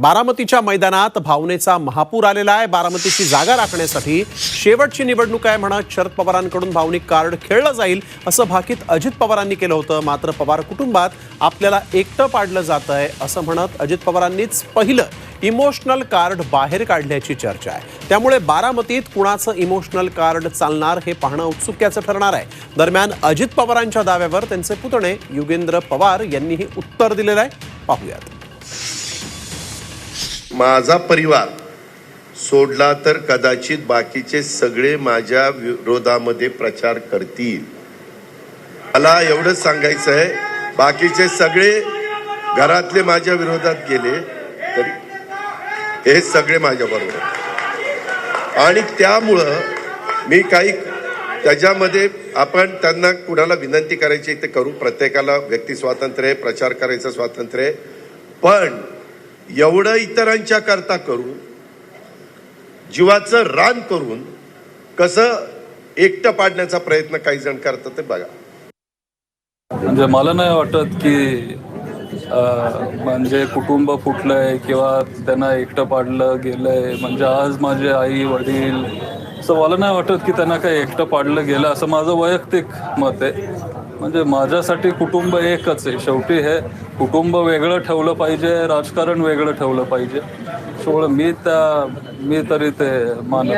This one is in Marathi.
बारामतीच्या मैदानात भावनेचा महापूर आलेला आहे. बारामतीची जागा राखण्यासाठी शेवटची निवडणूक आहे म्हणत शरद पवारांकडून भावनिक कार्ड खेळलं जाईल असं भाकीत अजित पवारांनी केलं होतं. मात्र पवार कुटुंबात आपल्याला एकटं पाडलं जात आहे असं म्हणत अजित पवारांनीच पहिलं इमोशनल कार्ड बाहेर काढल्याची चर्चा आहे. त्यामुळे बारामतीत कुणाचं इमोशनल कार्ड चालणार हे पाहणं उत्सुक्याचं ठरणार आहे. दरम्यान अजित पवारांच्या दाव्यावर त्यांचे पुतणे युगेंद्र पवार यांनीही उत्तर दिलेलं आहे. पाहूयात. माझा परिवार सोडला तर कदाचित बाकीचे सगळे माझ्या विरोधामध्ये प्रचार करतील. मला एवढंच सांगायचं आहे बाकीचे सगळे घरातले माझ्या विरोधात गेले तरी हे सगळे माझ्या बरोबर. आणि त्यामुळं मी काही त्याच्यामध्ये आपण त्यांना कुणाला विनंती करायची ते करू प्रत्येकाला व्यक्ती स्वातंत्र्य आहे प्रचार करायचं स्वातंत्र्य आहे. पण एवढं इतरांच्या करता करून जीवाचं रान करून कसं एकटं पाडण्याचा प्रयत्न काही जण करतात ते बघा. म्हणजे मला नाही वाटत की म्हणजे कुटुंब फुटलंय किंवा त्यांना एकटं पाडलं गेलंय म्हणजे आज माझे आई वडील असं मला नाही वाटत की त्यांना काही एकटं पाडलं गेलं असं माझं वैयक्तिक मत आहे. म्हणजे माझ्यासाठी कुटुंब एकच आहे. शेवटी हे कुटुंब वेगळं ठेवलं पाहिजे राजकारण वेगळं ठेवलं पाहिजे. त्यामुळे मी त्या मी तरी ते मानत